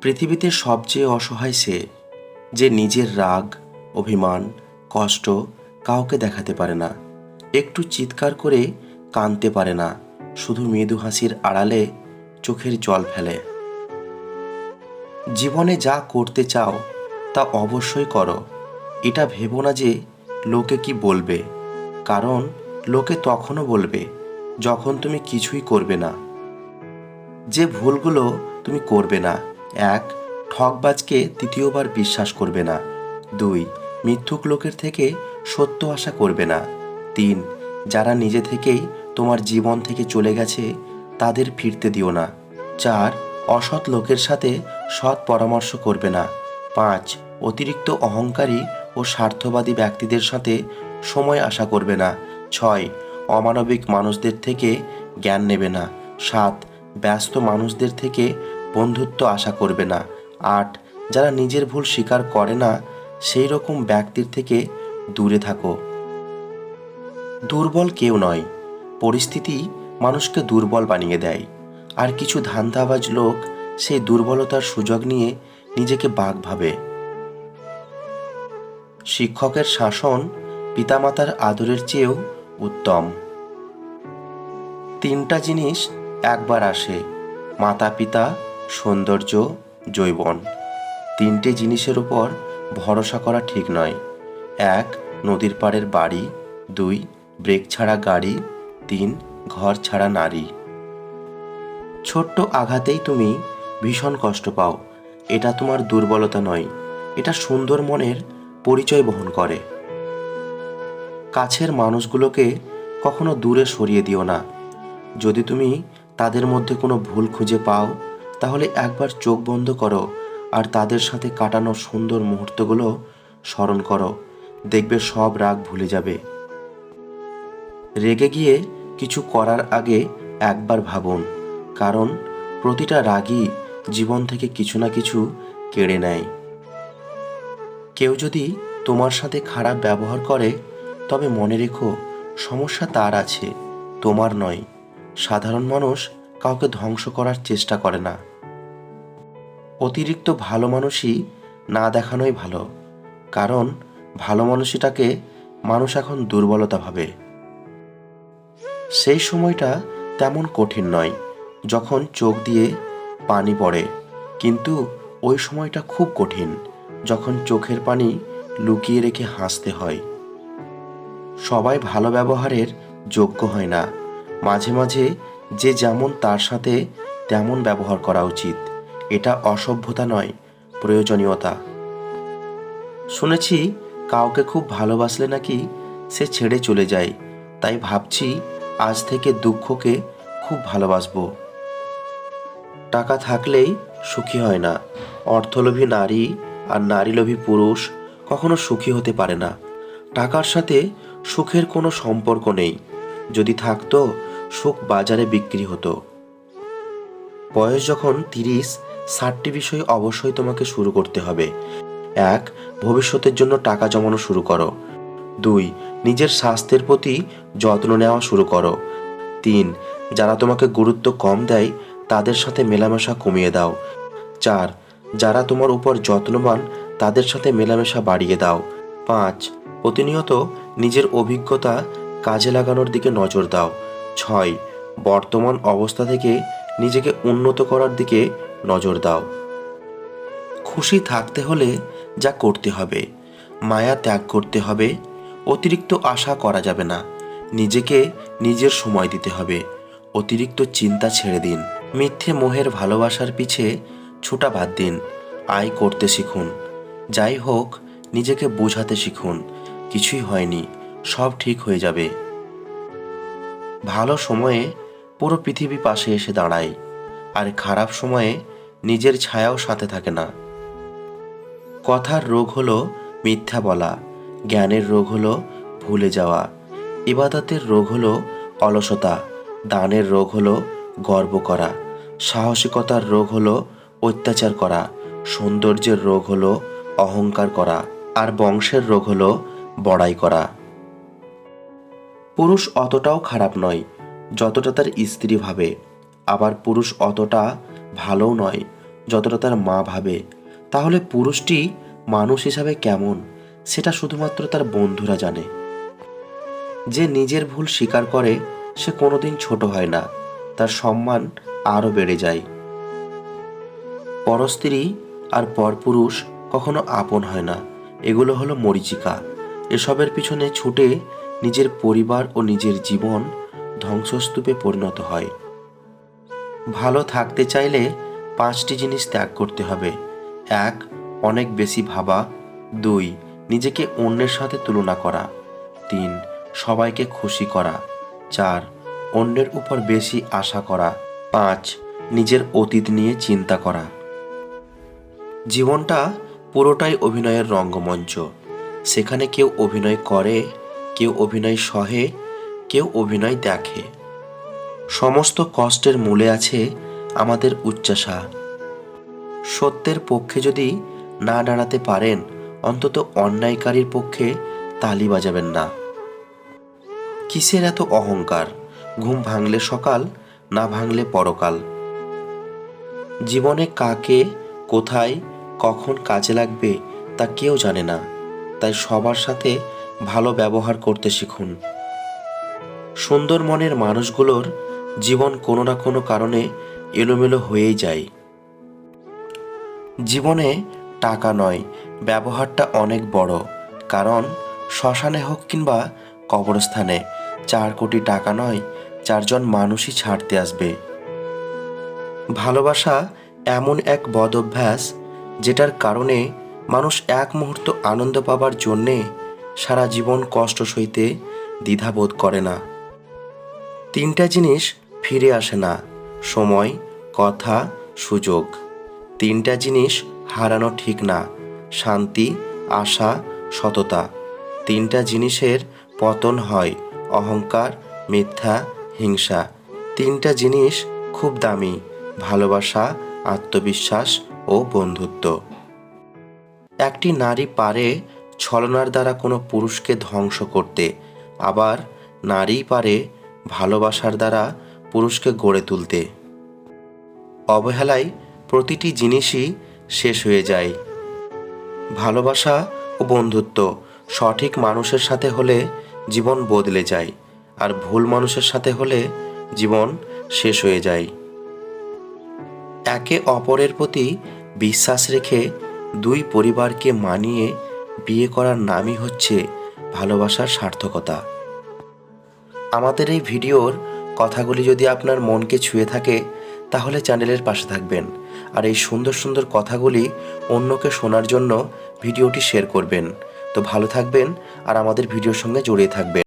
পৃথিবীতে সবচেয়ে অসহায় সে যে নিজের রাগ, অভিমান, কষ্ট কাউকে দেখাতে পারে না। একটু চিৎকার করে কাঁদতে পারে না, শুধু মৃদু হাসির আড়ালে চোখের জল ফেলে। জীবনে যা করতে চাও, তা অবশ্যই করো। এটা ভেবো না যে লোকে কি বলবে, কারণ লোকে তখনও বলবে যখন তুমি কিছুই করবে না। যে ভুলগুলো তুমি করবে না এক ঠকবাজকে তৃতীয়বার বিশ্বাস করবে না। দুই, মিথ্যুক লোকের থেকে সত্য আশা করবে না। তিন, যারা নিজে থেকেই তোমার জীবন থেকে চলে গেছে, তাদের ফিরতে দিও না। চার, অসৎ লোকের সাথে সৎ পরামর্শ করবে না। পাঁচ, অতিরিক্ত অহংকারী ও স্বার্থবাদী ব্যক্তিদের সাথে সময় আশা করবে না। ছয়, অমানবিক মানুষদের থেকে জ্ঞান নেবে না। সাত, ব্যস্ত মানুষদের থেকে বন্ধুত্ব আশা করবে না। আট, যারা নিজের ভুল স্বীকার করে না, সেই রকম ব্যক্তির থেকে দূরে থাকো। দুর্বল কেউ নয়। পরিস্থিতি মানুষকে দুর্বল বানিয়ে দেয়। আর কিছু ধান্দাবাজ লোক সেই দুর্বলতার সুযোগ নিয়ে নিজেকে বাঘ ভাবে। শিক্ষকের শাসন পিতামাতার আদরের চেয়েও উত্তম। তিনটা জিনিস একবার আসে। মাতা পিতা সৌন্দর্য, জৈবন। তিনটে জিনিসের উপর ভরসা করা ঠিক নয়। এক, নদীর পাড়ের বাড়ি। দুই, ব্রেক ছাড়া গাড়ি। তিন, ঘর ছাড়া নারী। ছোট্ট আঘাতেই তুমি ভীষণ কষ্ট পাও। এটা তোমার দুর্বলতা নয়। এটা সুন্দর মনের পরিচয় বহন করে। কাছের মানুষগুলোকে কখনো দূরে সরিয়ে দিও না। যদি তুমি তাদের মধ্যে কোনো ভুল খুঁজে পাও তাহলে একবার চোখ বন্ধ করো আর তাদের সাথে কাটানো সুন্দর মুহূর্তগুলো স্মরণ করো। দেখবে সব রাগ ভুলে যাবে। রেগে গিয়ে কিছু করার আগে একবার ভাবুন, কারণ প্রতিটা রাগই জীবন থেকে কিছু না কিছু কেড়ে নেয়। কেউ যদি তোমার সাথে খারাপ ব্যবহার করে, তবে মনে রেখো সমস্যা তার আছে, তোমার নয়। সাধারণ মানুষ কাউকে ধ্বংস করার চেষ্টা করে না। অতিরিক্ত ভালো মানুষই না দেখানোই ভালো। কারণ ভালো মানুষটাকে মানুষ এখন দুর্বলতা ভাবে। সেই সময়টা তেমন কঠিন নয়, যখন চোখ দিয়ে পানি পড়ে। কিন্তু ওই সময়টা খুব কঠিন, যখন চোখের পানি লুকিয়ে রেখে হাসতে হয়। সবাই ভালো ব্যবহারের যোগ্য হয় না। মাঝে মাঝে যে যেমন তার সাথে তেমন ব্যবহার করা উচিত। এটা অসভ্যতা নয়, প্রয়োজনীয়তা। শুনেছি কাউকে খুব ভালোবাসলে নাকি সে ছেড়ে চলে যায়, তাই ভাবছি আজ থেকে দুঃখকে খুব ভালোবাসবো। টাকা থাকলেই সুখী হয় না। অর্থলোভী নারী আর নারীলোভী পুরুষ কখনো সুখী হতে পারে না। টাকার সাথে সুখের কোনো সম্পর্ক নেই। যদি থাকতো, সুখ বাজারে বিক্রি হতো। বয়স যখন তিরিশ ষাটটি বিষয় অবশ্যই তোমাকে শুরু করতে হবে। এক, ভবিষ্যতের জন্য টাকা জমানো শুরু করো। দুই, নিজের স্বাস্থ্যের প্রতি যত্ন নেওয়া শুরু করো। তিন, যারা তোমাকে গুরুত্ব কম দেয়, তাদের সাথে মেলামেশা কমিয়ে দাও। চার, যারা তোমার উপর যত্নবান, তাদের সাথে মেলামেশা বাড়িয়ে দাও। পাঁচ, প্রতিনিয়ত নিজের অভিজ্ঞতা কাজে লাগানোর দিকে নজর দাও। ছয়, বর্তমান অবস্থা থেকে নিজেকে উন্নত করার দিকে নজর দাও। খুশি থাকতে হলে যা করতে হবে, মায়া ত্যাগ করতে হবে, অতিরিক্ত আশা করা যাবে না। নিজেকে নিজের সময় দিতে হবে, অতিরিক্ত চিন্তা ছেড়ে দিন। মিথ্যে মোহের ভালোবাসার পিছে ছোটা বাদ দিন, আয় করতে শিখুন। যাই হোক, নিজেকে বোঝাতে শিখুন, কিছুই হয়নি, সব ঠিক হয়ে যাবে। ভালো সময়ে পুরো পৃথিবী পাশে এসে দাঁড়ায়। আর খারাপ সময়ে নিজের ছায়াও সাথে থাকে না। কথার রোগ হলো মিথ্যা বলা, জ্ঞানের রোগ হলো ভুলে যাওয়া, ইবাদতের রোগ হলো অলসতা, দানের রোগ হলো গর্ব করা, সাহসিকতার রোগ হলো অত্যাচার করা, সৌন্দর্যের রোগ হলো অহংকার করা, আর বংশের রোগ হলো বড়াই করা। পুরুষ অতটাও খারাপ নয়, যতটা তার স্ত্রী ভাবে। আবার পুরুষ অতটা ভালোও নয়, যতটা তার মা ভাবে। তাহলে পুরুষটি মানুষ হিসাবে কেমন? সেটা শুধুমাত্র তার বন্ধুরা জানে। যে নিজের ভুল স্বীকার করে, সে কোনোদিন ছোট হয় না। তার সম্মান আরও বেড়ে যায়। পরস্ত্রী আর পরপুরুষ কখনো আপন হয় না। এগুলো হলো মরিচিকা। এসবের পিছনে ছুটে নিজের পরিবার ও নিজের জীবন ধ্বংসস্তূপে পরিণত হয়। ভালো থাকতে চাইলে পাঁচটি জিনিস ত্যাগ করতে হবে। এক, অনেক বেশি ভাবা। দুই, নিজেকে অন্যের সাথে তুলনা করা। তিন, সবাইকে খুশি করা। চার, অন্যের উপর বেশি আশা করা। পাঁচ, নিজের অতীত নিয়ে চিন্তা করা। জীবনটা পুরোটাই অভিনয়ের রঙ্গমঞ্চ। সেখানে কেউ অভিনয় করে, কেউ অভিনয় সহে, কেউ অভিনয় দেখে। সমস্ত কষ্টের মূলে আছে আমাদের উচ্চাসা সত্যের পক্ষে যদি না দাঁড়াতে পারেন, অন্তত অন্যায়কারীর পক্ষে তালি বাজাবেন না। কিসের এত অহংকার? ঘুম ভাঙলে সকাল, না ভাঙলে পরকাল। জীবনে কাকে, কোথায়, কখন কাজে লাগবে তা কেউ জানে না, তাই সবার সাথে ভালো ব্যবহার করতে শিখুন। সুন্দর মনের মানুষগুলোর জীবন কোনো না কোনো কারণে এলোমেলো হয়েই যায়। জীবনে টাকা নয়, ব্যবহারটা অনেক বড়। কারণ শ্মশানে হোক কিংবা কবরস্থানে, চার কোটি টাকা নয়, চারজন মানুষই ছাড়তে আসবে। ভালোবাসা এমন এক বদ অভ্যাস, যেটার কারণে মানুষ এক মুহূর্ত আনন্দ পাবার জন্যে সারা জীবন কষ্ট সইতে দ্বিধাবোধ করে না। তিনটা জিনিস ফিরে আসে না। সময়, কথা, সুযোগ। তিনটা জিনিস হারানো ঠিক না। শান্তি, আশা, সততা। তিনটা জিনিসের পতন হয়, অহংকার, মিথ্যা, হিংসা। তিনটা জিনিস খুব দামি, ভালোবাসা, আত্মবিশ্বাস ও বন্ধুত্ব। একটি নারী পারে ছলনার দ্বারা কোনো পুরুষকে ধ্বংস করতে। আবার নারী পারে ভালোবাসার দ্বারা পুরুষকে গড়ে তুলতে। অবহেলায় প্রতিটি জিনিসই শেষ হয়ে যায়। ভালোবাসা ও বন্ধুত্ব সঠিক মানুষের সাথে হলে জীবন বদলে যায় আর ভুল মানুষের সাথে হলে জীবন শেষ হয়ে যায়। একে অপরের প্রতি বিশ্বাস রেখে দুই পরিবারকে মানিয়ে বিয়ে করার নামই হচ্ছে ভালোবাসার সার্থকতা। আমাদের এই ভিডিওর কথাগুলি যদি আপনার মনকে ছুঁয়ে থাকে, তাহলে চ্যানেলের পাশে থাকবেন। আর এই সুন্দর সুন্দর কথাগুলি অন্যকে শোনার জন্য ভিডিওটি শেয়ার করবেন। তো ভালো থাকবেন, আর আমাদের ভিডিওর সঙ্গে জড়িয়ে থাকবেন।